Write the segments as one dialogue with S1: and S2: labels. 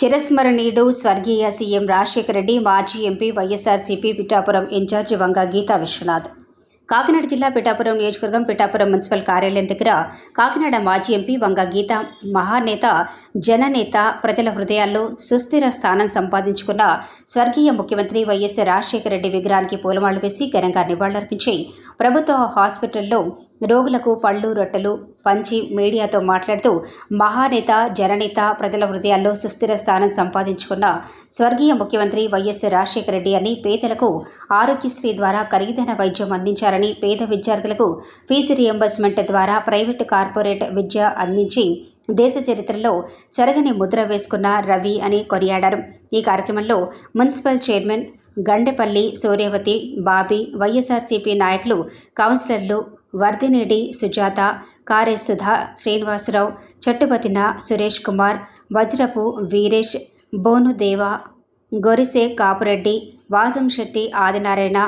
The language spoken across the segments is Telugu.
S1: చిరస్మరణీయుడు స్వర్గీయ సీఎం రాజశేఖర రెడ్డి మాజీ ఎంపీ వైఎస్ఆర్సీపీ పిఠాపురం ఇన్ఛార్జి వంగ గీతా విశ్వనాథ్. కాకినాడ జిల్లా పిఠాపురం నియోజకవర్గం పిఠాపురం మున్సిపల్ కార్యాలయం దగ్గర కాకినాడ మాజీ ఎంపీ వంగ గీత మహానేత జననేత ప్రజల హృదయాల్లో సుస్థిర స్థానం సంపాదించుకున్న స్వర్గీయ ముఖ్యమంత్రి వైఎస్ రాజశేఖర రెడ్డి విగ్రహానికి పూలమాలు వేసి ఘనంగా నివాళులర్పించి ప్రభుత్వ హాస్పిటల్లో రోగులకు పళ్ళు రొట్టెలు పంచి మీడియాతో మాట్లాడుతూ మహానేత జననేత ప్రజల హృదయాల్లో సుస్థిర స్థానం సంపాదించుకున్న స్వర్గీయ ముఖ్యమంత్రి వైఎస్ రాజశేఖర రెడ్డి అని పేదలకు ఆరోగ్యశ్రీ ద్వారా ఖరీదైన వైద్యం అందించారని పేద విద్యార్థులకు ఫీజు రియంబర్స్మెంట్ ద్వారా ప్రైవేటు కార్పొరేట్ విద్య అందించి దేశ చరిత్రలో చెరగని ముద్ర వేసుకున్న రవి అని కొనియాడారు. ఈ కార్యక్రమంలో మున్సిపల్ చైర్మన్ గండెపల్లి సూర్యవతి బాబీ వైఎస్ఆర్సీపీ నాయకులు కౌన్సిలర్లు వర్ధినేడి సుజాత కారేసుధ శ్రీనివాసరావు చట్టుపతిన సురేష్ కుమార్ వజ్రపు వీరేష్ బోనుదేవ గొరిసే కాపురెడ్డి వాసంశెట్టి ఆదినారాయణ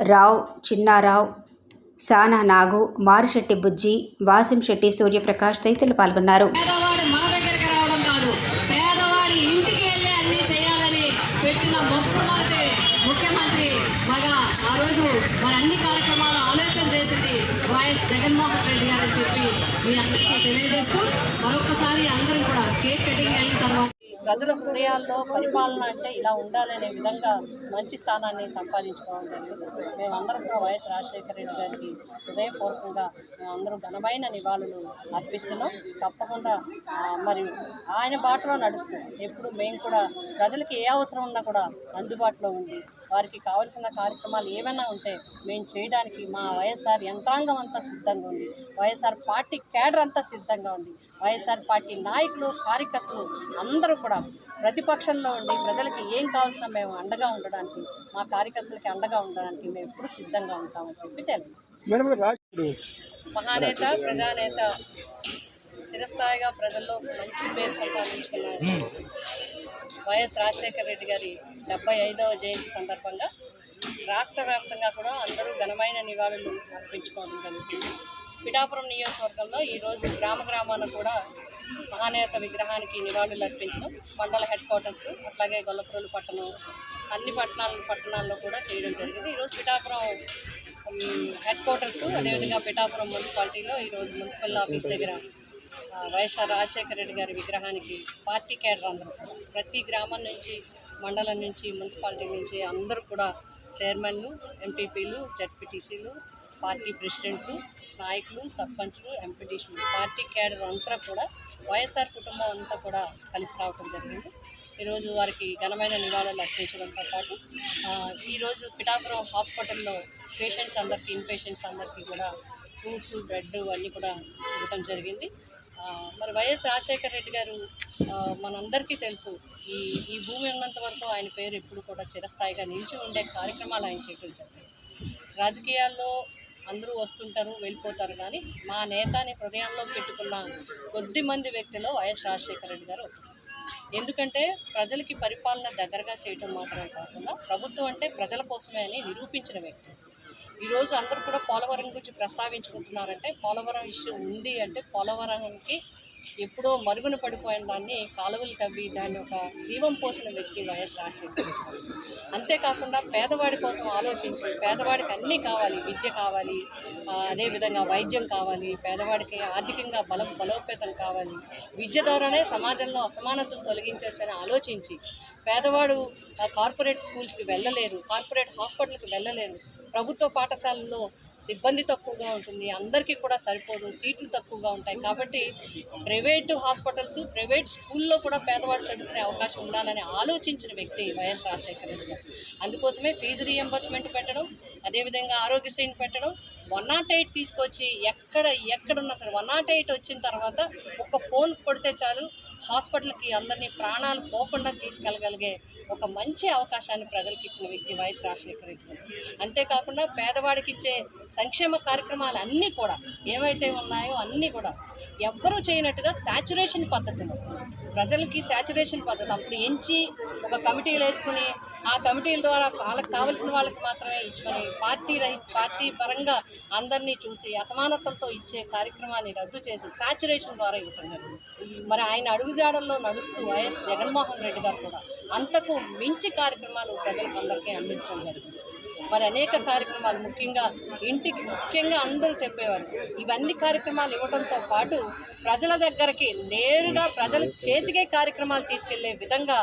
S1: రావు చిన్నారావు సానా నాగు మారిశెట్టి బుజ్జి వాసింశెట్టి సూర్యప్రకాష్ తదితరులు పాల్గొన్నారు
S2: పేదవాడు మన దగ్గరికి రావడం కాదు పేదవాడి ఇంటికి వెళ్ళి అన్ని చేయాలని పెట్టిన మొట్టమొదటి ముఖ్యమంత్రి ఈరోజు రోజు మరి అన్ని కార్యక్రమాలు ఆలోచన చేసింది వైఎస్ జగన్మోహన్ రెడ్డి గారు అని చెప్పి మీ అందరికీ తెలియజేస్తూ మరొకసారి అందరం కూడా కేక్ కటింగ్ అయిన తర్వాత
S3: ప్రజల హృదయాల్లో పరిపాలన అంటే ఇలా ఉండాలనే విధంగా మంచి స్థానాన్ని సంపాదించుకోవడం జరిగింది. మేమందరం కూడా వైఎస్ రాజశేఖర రెడ్డి గారికి హృదయపూర్వకంగా మేమందరం ఘనమైన నివాళులు అర్పిస్తున్నాం. తప్పకుండా మరియు మరి ఆయన బాటలో నడుస్తూ ఎప్పుడు మేము కూడా ప్రజలకి ఏ అవసరం ఉన్నా కూడా అందుబాటులో ఉండి వారికి కావలసిన కార్యక్రమాలు ఏమైనా ఉంటే మేము చేయడానికి మా వైఎస్ఆర్ యంత్రాంగం అంతా సిద్ధంగా ఉంది. వైఎస్ఆర్ పార్టీ కేడర్ అంతా సిద్ధంగా ఉంది. వైఎస్ఆర్ పార్టీ నాయకులు కార్యకర్తలు అందరూ కూడా ప్రతిపక్షంలో ఉండి ప్రజలకి ఏం కావాల్సిన మేము అండగా ఉండడానికి మా కార్యకర్తలకి అండగా ఉండడానికి మేము ఎప్పుడు సిద్ధంగా ఉంటామని చెప్పి
S4: రాజు
S3: మహానేత ప్రజానేత చిరస్థాయిగా ప్రజల్లో మంచి పేరు సంపాదించుకున్నారు. వైఎస్ రాజశేఖర రెడ్డి గారి డెబ్బై ఐదవ జయంతి సందర్భంగా రాష్ట్ర వ్యాప్తంగా కూడా అందరూ ఘనమైన నివాళులు అర్పించుకోవడం జరుగుతుంది. పిఠాపురం నియోజకవర్గంలో ఈరోజు గ్రామ గ్రామాన కూడా మహానేత విగ్రహానికి నివాళులు అర్పించడం మండల హెడ్ క్వార్టర్స్ అట్లాగే గొల్లపురం పట్టణం అన్ని పట్టణాల పట్టణాల్లో కూడా చేయడం జరిగింది. ఈరోజు పిఠాపురం హెడ్ క్వార్టర్స్ అదేవిధంగా పిఠాపురం మున్సిపాలిటీలో ఈరోజు మున్సిపల్ ఆఫీస్ దగ్గర ఆ, వైఎస్ఆర్ రాజశేఖర రెడ్డి గారి విగ్రహానికి పార్టీ కేడర్ అందరూ ప్రతి గ్రామం నుంచి మండలం నుంచి మున్సిపాలిటీ నుంచి అందరూ కూడా చైర్మన్లు ఎంపీపీలు జడ్పీటీసీలు పార్టీ ప్రెసిడెంట్లు నాయకులు సర్పంచ్లు ఎంపీటీసీలు పార్టీ క్యాడర్ అంతా కూడా వైఎస్ఆర్ కుటుంబం అంతా కూడా కలిసి రావడం జరిగింది. ఈరోజు వారికి ఘనమైన నివాళులు అర్పించడంతో పాటు ఈరోజు పిఠాపురం హాస్పిటల్లో పేషెంట్స్ అందరికీ ఇన్ పేషెంట్స్ అందరికీ కూడా ఫ్రూట్స్ బ్రెడ్ అన్నీ కూడా ఇవ్వటం జరిగింది. మరి వైఎస్ రాజశేఖర రెడ్డి గారు మనందరికీ తెలుసు ఈ ఈ భూమి ఉన్నంత వరకు ఆయన పేరు ఎప్పుడు కూడా చిరస్థాయిగా నిలిచి ఉండే కార్యక్రమాలు ఆయన చేయడం జరిగింది. రాజకీయాల్లో అందరూ వస్తుంటారు వెళ్ళిపోతారు. కానీ మా నేతని హృదయంలో పెట్టుకున్న కొద్ది మంది వ్యక్తిలో వైఎస్ రాజశేఖర రెడ్డి గారు. ఎందుకంటే ప్రజలకి పరిపాలన దగ్గరగా చేయటం మాత్రమే కాకుండా ప్రభుత్వం అంటే ప్రజల కోసమే అని నిరూపించిన వ్యక్తి. ఈరోజు అందరూ కూడా పోలవరం గురించి ప్రస్తావించుకుంటున్నారంటే పోలవరం ఇష్యూ ఉంది అంటే పోలవరంకి ఎప్పుడో మరుగున పడిపోయిన దాన్ని కాలువలు తవ్వి దాన్ని ఒక జీవం పోసిన వ్యక్తి వైఎస్ రాజశేఖర. అంతేకాకుండా పేదవాడి కోసం ఆలోచించి పేదవాడికి అన్నీ కావాలి విద్య కావాలి అదేవిధంగా వైద్యం కావాలి పేదవాడికి ఆర్థికంగా బలం బలోపేతం కావాలి విద్య ద్వారానే సమాజంలో అసమానతలు తొలగించవచ్చని ఆలోచించి పేదవాడు కార్పొరేట్ స్కూల్స్కి వెళ్ళలేరు కార్పొరేట్ హాస్పిటల్కి వెళ్ళలేరు ప్రభుత్వ పాఠశాలల్లో సిబ్బంది తక్కువగా ఉంటుంది అందరికీ కూడా సరిపోదు సీట్లు తక్కువగా ఉంటాయి. కాబట్టి ప్రైవేటు హాస్పిటల్స్ ప్రైవేట్ స్కూల్లో కూడా పేదవాడు చదువుకునే అవకాశం ఉండాలని ఆలోచించిన వ్యక్తి వైఎస్ రాజశేఖర రెడ్డి అందుకోసమే ఫీజు రీఎంబర్స్మెంట్ పెట్టడం అదేవిధంగా ఆరోగ్యశ్రీని పెట్టడం వన్ నాట్ ఎయిట్ తీసుకొచ్చి ఎక్కడ ఎక్కడున్నా సరే వన్ నాట్ ఎయిట్ వచ్చిన తర్వాత ఒక ఫోన్ కొడితే చాలు హాస్పిటల్కి అందరినీ ప్రాణాలు పోకుండా తీసుకెళ్ళగలిగే ఒక మంచి అవకాశాన్ని ప్రజలకు ఇచ్చిన వ్యక్తి వైఎస్ రాజశేఖర రెడ్డి అంతేకాకుండా పేదవాడికి ఇచ్చే సంక్షేమ కార్యక్రమాలు అన్నీ కూడా ఏవైతే ఉన్నాయో అన్నీ కూడా ఎవ్వరూ చేయనట్టుగా శాచురేషన్ పద్ధతిలో ప్రజలకి శాచురేషన్ పద్ధతి అప్పుడు ఎంచి ఒక కమిటీలు వేసుకుని ఆ కమిటీల ద్వారా వాళ్ళకి కావలసిన వాళ్ళకి మాత్రమే ఇచ్చుకొని పార్టీ రహి పార్టీ పరంగా అందరినీ చూసి అసమానతలతో ఇచ్చే కార్యక్రమాన్ని రద్దు చేసి శాచురేషన్ ద్వారా ఇవ్వటం జరిగింది. మరి ఆయన అడుగుజాడల్లో నడుస్తూ వైఎస్ జగన్మోహన్ రెడ్డి గారు కూడా అంతకు మించి కార్యక్రమాలు ప్రజలకు అందరికీ అందించడం జరిగింది. మరి అనేక కార్యక్రమాలు ముఖ్యంగా ఇంటికి ముఖ్యంగా అందరూ చెప్పేవారు. ఇవన్నీ కార్యక్రమాలు ఇవ్వడంతో పాటు ప్రజల దగ్గరికి నేరుగా ప్రజల చేతికే కార్యక్రమాలు తీసుకెళ్ళే విధంగా